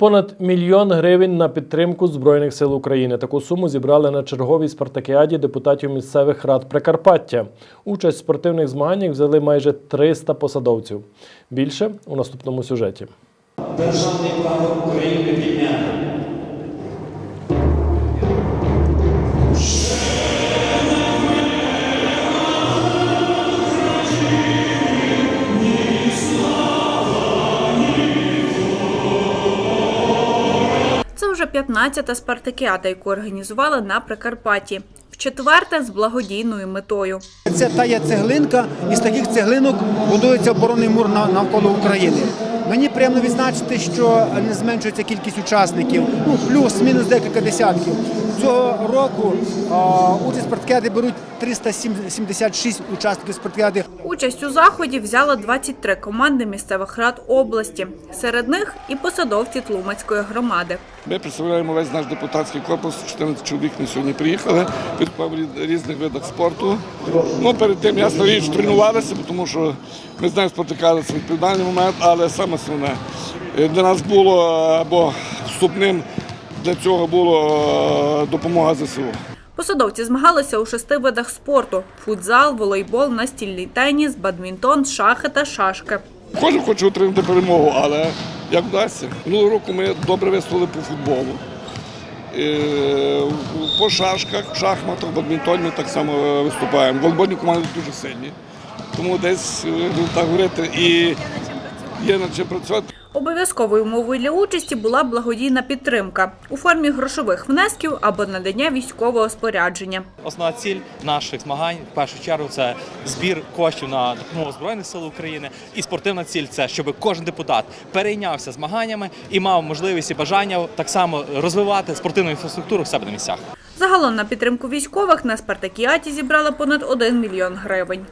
Понад мільйон гривень на підтримку Збройних сил України. Таку суму зібрали на черговій спартакіаді депутатів місцевих рад Прикарпаття. Участь в спортивних змаганнях взяли майже 300 посадовців. Більше у наступному сюжеті. Державний прапор України 15-та спартакіада, яку організували на Прикарпатті. четверта з благодійною метою. Це та є цеглинка, з таких цеглинок будується оборонний мур на- навколо України. Мені приємно відзначити, що не зменшується кількість учасників, ну плюс-мінус декілька десятків. Цього року участь в спартакіаді беруть 376 учасників спартакіади. Участь у заході взяли 23 команди місцевих рад області. Серед них і посадовці Тлумацької громади. Ми представляємо весь наш депутатський корпус. 14 чоловік на сьогодні приїхали від різних видах спорту. Ну, перед тим ясна річ тренувалися, тому що ми знаємо, спортикали це відповідальний момент, але саме основне е, для нас було або вступним для цього було е, допомога ЗСУ. Посадовці змагалися у шести видах спорту: футзал, волейбол, настільний теніс, бадмінтон, шахи та шашки. Кожен хоче отримати перемогу, але як вдасться. Минулого року ми добре вистояли по футболу. Е, По шашках, в шахматах, бадмінтоні ми так само е, виступаємо. Волейбольні команди дуже сильні. Тому десь так говорити і є над чим працювати. Обов'язковою умовою для участі була благодійна підтримка у формі грошових внесків або надання військового спорядження. Основна ціль наших змагань в першу чергу це збір коштів на допомогу збройних сил України. І спортивна ціль це щоб кожен депутат перейнявся змаганнями і мав можливість і бажання так само розвивати спортивну інфраструктуру в себе на місцях. Загалом на підтримку військових на спартакіаті зібрали понад 1 мільйон гривень.